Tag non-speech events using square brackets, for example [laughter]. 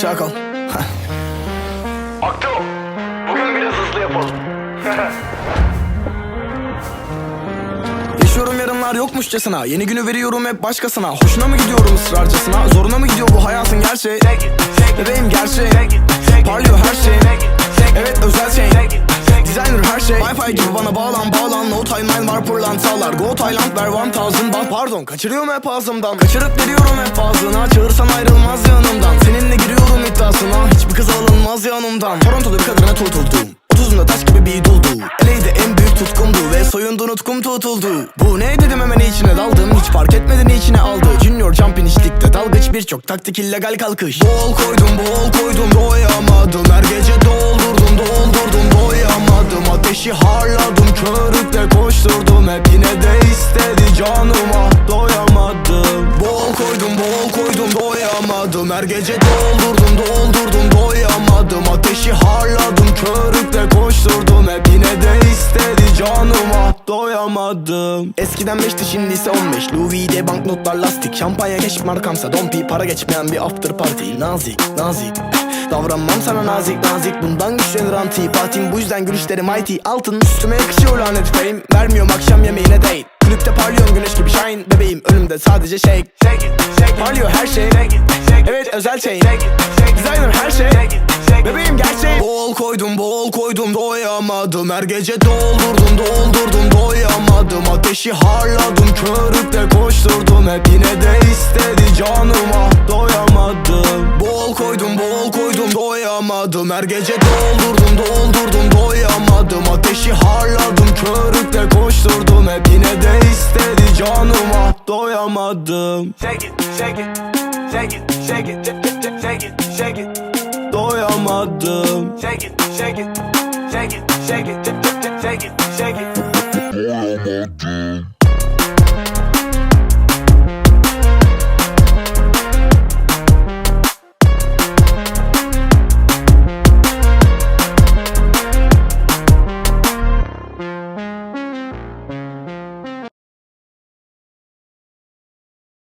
Çakal. [laughs] Aktif. Bugün biraz hızlı yapalım. [laughs] Yaşıyorum yarınlar yokmuşçasına. Yeni günü veriyorum hep başkasına. Hoşuna mı gidiyorum ısrarcasına Zoruna mı gidiyor bu hayatın gerçeği? Bebeğim gerçeği. Parlıyor her şey. Evet özel şey. Designer her şey. Wi-Fi gibi bana bağlan bağlan. No timeline var pırlantalar Go Thailand ver 1000 ban Pardon kaçırıyorum hep ağzımdan. Kaçırıp veriyorum hep ağzına. Çağırsan ayrılmaz ya. Otuzunda taş gibi bir duldu Eleydi en büyük tutkumdu Ve soyundu nutkum tutuldu. Bu ne dedim hemen içine daldım. Hiç fark etmeden içine aldı. Junior jumping içlikte dalgıç birçok taktik illegal kalkış. Bol koydum bol koydum doyamadım. Her gece doldurdum doldurdum doyamadım. Ateşi harladım körükle koşturdum. Hep yine de istedi canıma doyamadım. Bol koydum bol koydum doyamadım. Her gece doldurdum doldurdum doyamadım. Ateşi harladım körükle doyamadım Eskiden 5'ti şimdi ise 15 Louis V banknotlar lastik. Şampanya keşif markamsa dompi Para geçmeyen bir after party. Nazik nazik. Davranmam sana nazik nazik. Bundan güçlenir antipatim. Bu yüzden gülüşlerim mighty. Altın üstüme yakışıyor lanet fame. Vermiyorum akşam yemeğine date. Kulüpte parlıyorum güneş gibi shine. Bebeğim önümde sadece shake. Parlıyor her şey. Evet özel şey Designer her şey. Bebeğim gerçeği Bol koydum bol koydum. Doyamadım. Her gece doldurdum doldurdum. Doyamadım Ateşi harladım körükle koşturdum. Hep yine de istedi canıma. Doyamadım. Bol koydum bol koydum doyamadım. Her gece doldurdum doldurdum doyamadım. Ateşi harladım körükle koşturdum. Hep yine de istedi canıma. Doyamadım. Shake it, shake it, shake it, shake it, shake it, shake it, Doyamadım. Shake it, shake it, shake it, shake it, shake it, shake it. Doyamadım.